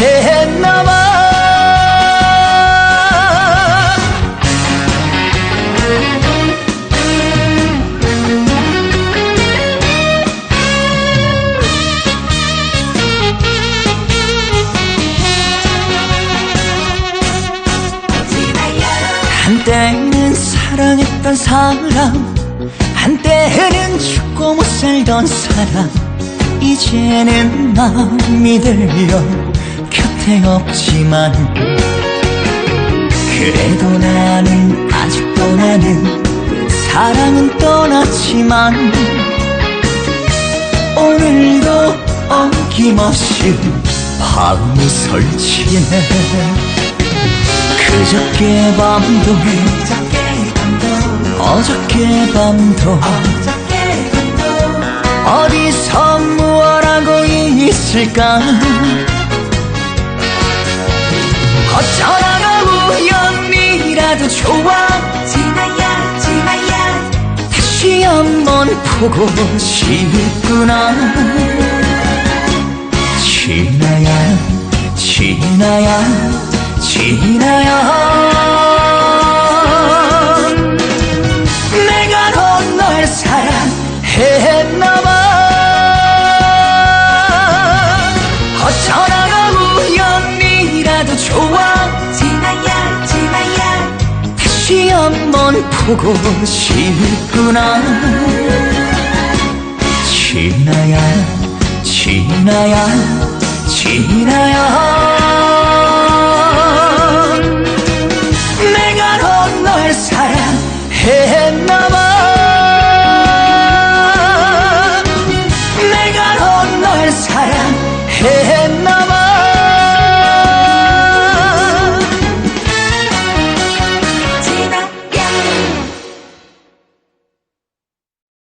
했나봐. 지나야 한때는 사랑했던 사람 한때는 죽고 못 살던 사람 이제는 마음이 들려 곁에 없지만 그래도 나는 아직도 나는 사랑은 떠났지만 오늘도 어김없이 밤이 설치네. 그저께 밤도 어저께 밤도 어디서 무엇하고 있을까 어쩌다가 우연이라도 좋아? 지나야 지나야. 다시 한번 보고 싶구나. 지나야 지나야 지나야. 내가 더널 사랑했나 한번 보고 싶구나. 지나야 지나야 지나야. 내가 널 사랑했나봐. 내가 널 사랑했나봐.